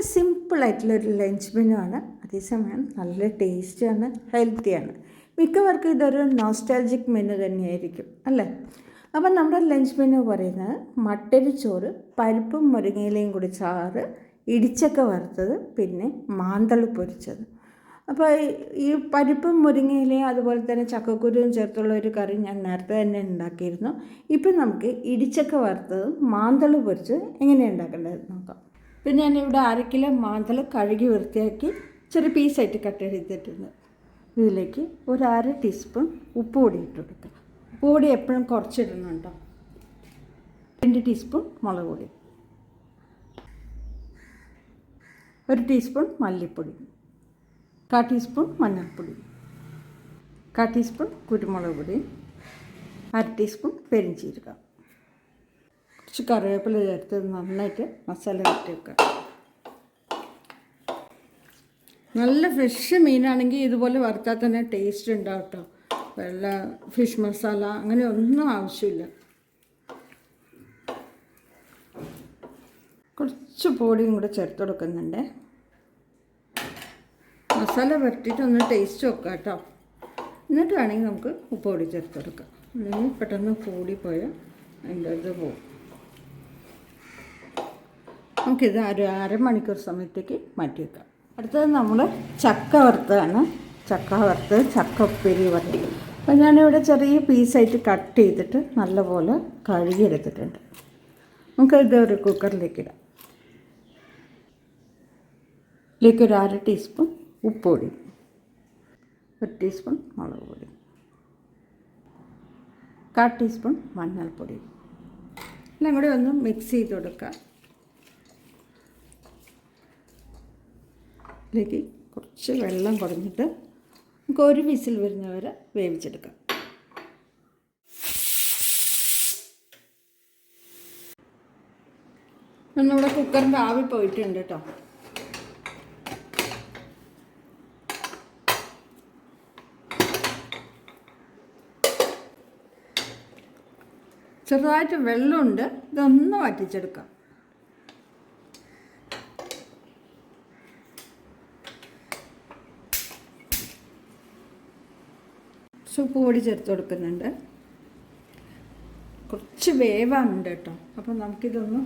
ഒരു സിമ്പിളായിട്ടുള്ളൊരു lunch menu ആണ്. അതേസമയം നല്ല ടേസ്റ്റിയാണ് ഹെൽത്തിയാണ് മിക്കവർക്കും ഇതൊരു നോസ്റ്റാൾജിക് മെനു തന്നെയായിരിക്കും അല്ലേ? അപ്പം നമ്മുടെ ലഞ്ച് മെനു പറയുന്നത് മട്ടരി ചോറ് പരിപ്പും മുരിങ്ങയിലയും കൂടി ചാറ് ഇടിച്ചക്ക വറുത്തത് പിന്നെ മാന്തൾ പൊരിച്ചത്. അപ്പോൾ ഈ പരിപ്പും മുരിങ്ങയിലയും അതുപോലെ തന്നെ ചക്കക്കുരുവും ചേർത്തുള്ള ഒരു കറി ഞാൻ നേരത്തെ തന്നെ ഉണ്ടാക്കിയിരുന്നു. ഇപ്പം നമുക്ക് ഇടിച്ചക്ക വറുത്തതും മാന്തൾ പൊരിച്ചത് എങ്ങനെയാണ് ഉണ്ടാക്കേണ്ടത് നോക്കാം. പിന്നെ ഞാനിവിടെ അര കിലോ മാന്തൽ കഴുകി വൃത്തിയാക്കി ചെറിയ പീസായിട്ട് കട്ട് ചെയ്തിട്ടുണ്ട്. ഇതിലേക്ക് ഒരു അര ടീസ്പൂൺ ഉപ്പ് പൊടി ഇട്ട് കൊടുക്കുക ഉപ്പ് പൊടി എപ്പോഴും കുറച്ചിടുന്നുണ്ടോ രണ്ട് ടീസ്പൂൺ മുളക് പൊടി. ഒരു ടീസ്പൂൺ മല്ലിപ്പൊടി. കാ ടീസ്പൂൺ മഞ്ഞൾപ്പൊടി. കാ ടീസ്പൂൺ കുരുമുളക് പൊടി. അര ടീസ്പൂൺ പെരിഞ്ചീരകം. കുറച്ച് കറിവേപ്പില ചേർത്ത് നന്നായിട്ട് മസാല കിട്ടി വെക്കുക. നല്ല ഫ്രഷ് മീനാണെങ്കിൽ ഇതുപോലെ വറുത്താൽ തന്നെ ടേസ്റ്റ് ഉണ്ടാവും കേട്ടോ വെള്ള ഫിഷ് മസാല അങ്ങനെ ഒന്നും ആവശ്യമില്ല. കുറച്ച് പൊടിയും കൂടെ ചേർത്ത് കൊടുക്കുന്നുണ്ട്. മസാല വരട്ടിയിട്ട് ഒന്ന് ടേസ്റ്റ് വെക്കാം കേട്ടോ എന്നിട്ട് വേണമെങ്കിൽ നമുക്ക് ഉപ്പ് പൊടി ചേർത്ത് കൊടുക്കാം. അല്ലെങ്കിൽ പെട്ടെന്ന് കൂടിപ്പോയാൽ അതിന്റെ ഇത് പോകും. നമുക്കിത് ഒരു അരമണിക്കൂർ സമയത്തേക്ക് മാറ്റി വെക്കാം. അടുത്തത് നമ്മൾ ചക്ക വറുത്തതാണ്. ചക്ക വറുത്ത് ചക്ക ഉപ്പേരി വറുത്തി. അപ്പോൾ ഞാനിവിടെ ചെറിയ പീസായിട്ട് കട്ട് ചെയ്തിട്ട് നല്ലപോലെ കഴുകിയെടുത്തിട്ടുണ്ട്. നമുക്ക് ഇത് ഒരു കുക്കറിലേക്ക് ഇടാം. ഇതിലേക്ക് ഒരു അര ടീസ്പൂൺ ഉപ്പ് പൊടി ഒരു ടീസ്പൂൺ മുളക് പൊടി. കാ ടീസ്പൂൺ മഞ്ഞൾപ്പൊടി. എല്ലാം കൂടി ഒന്ന് മിക്സ് ചെയ്ത് കൊടുക്കുക ഇതിലേക്ക് കുറച്ച് വെള്ളം കുറഞ്ഞിട്ട് നമുക്ക് ഒരു വിസിൽ വരുന്നവരെ വേവിച്ചെടുക്കാം. നമ്മുടെ കുക്കറിന്റെ ആവി പോയിട്ടുണ്ട് കേട്ടോ. ചെറുതായിട്ട് വെള്ളമുണ്ട് ഇതൊന്ന് വറ്റിച്ചെടുക്കാം. ഉപ്പ് പൊടി ചേർത്ത് കൊടുക്കുന്നുണ്ട്. കുറച്ച് വേവാനുണ്ട് കേട്ടോ. അപ്പം നമുക്കിതൊന്ന്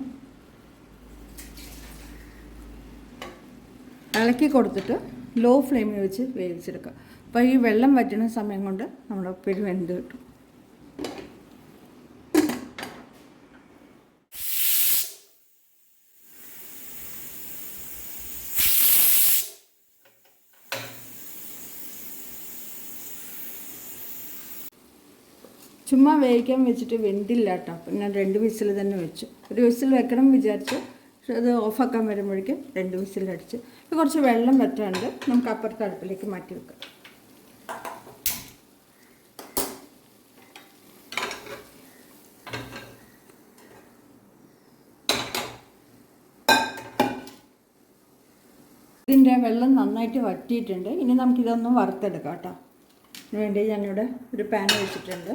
ഇളക്കി കൊടുത്തിട്ട് ലോ ഫ്ലെയിമിൽ വെച്ച് വേവിച്ചെടുക്കാം. അപ്പോൾ ഈ വെള്ളം വറ്റുന്ന സമയം കൊണ്ട് നമ്മുടെ ഉപ്പേരി വെന്ത് കിട്ടും. ചുമ്മാ വേവിക്കാൻ വെച്ചിട്ട് വെന്തില്ല കേട്ടോ. അപ്പം ഞാൻ രണ്ട് വിസിൽ തന്നെ വെച്ചു. ഒരു വിസിൽ വെക്കണം വിചാരിച്ചു. പക്ഷെ അത് ഓഫാക്കാൻ വരുമ്പോഴേക്കും രണ്ട് വിസിൽ അടിച്ച്. കുറച്ച് വെള്ളം വെറ്റാണ്ട് നമുക്ക് അപ്പുറത്തെ അടുപ്പിലേക്ക് മാറ്റി വെക്കാം. ഇതിന്റെ വെള്ളം നന്നായിട്ട് വറ്റിയിട്ടുണ്ട്. ഇനി നമുക്കിതൊന്ന് വറുത്തെടുക്കാം കേട്ടോ. അതിന് വേണ്ടി ഞാനിവിടെ ഒരു പാൻ വെച്ചിട്ടുണ്ട്.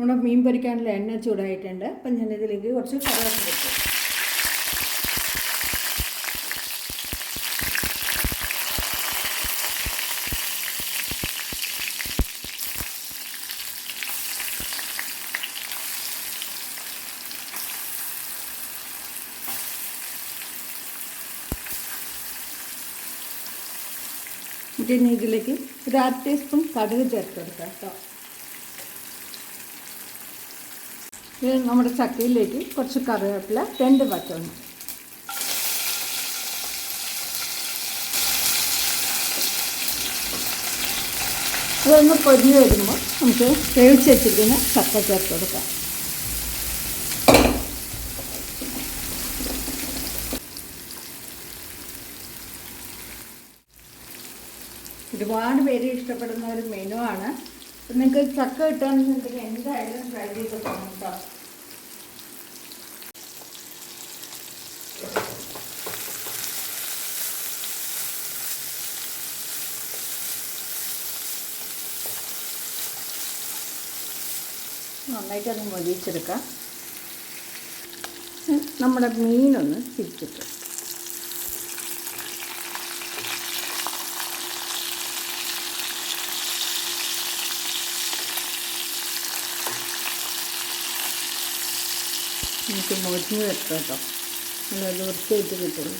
നമ്മുടെ മീൻ പൊരിക്കാനുള്ള എണ്ണ ചൂടായിട്ടുണ്ട്. അപ്പം ഞാനിതിലേക്ക് കുറച്ച് കറിവേപ്പില ഇനി ഇതിലേക്ക് ഒരു അര ടീസ്പൂൺ കടുക് ചേർത്ത് കൊടുക്കാം കേട്ടോ. ഇത് നമ്മുടെ ചക്കയിലേക്ക് കുറച്ച് കറിവേപ്പില രണ്ട് പച്ചവണ്ണം അതൊന്ന് പൊരിഞ്ഞ് വരുമ്പോൾ നമുക്ക് വേവിച്ച് വെച്ചിരിക്കുന്ന ചക്ക ചേർത്ത് കൊടുക്കാം. ഒരുപാട് പേര് ഇഷ്ടപ്പെടുന്ന ഒരു മെനു ആണ് നിങ്ങൾക്ക് ചക്ക കിട്ടുകയാണെന്നുണ്ടെങ്കിൽ എന്തായാലും ട്രൈ ചെയ്ത് പോകണം കേട്ടോ. നന്നായിട്ട് അത് മൊരിച്ചെടുക്കാം നമ്മുടെ മീനൊന്ന് തിരിച്ചിട്ട്. നമുക്ക് മുരിഞ്ഞ് വെക്കാം കേട്ടോ. നല്ല വൃത്തിയായിട്ട് കിട്ടുള്ളൂ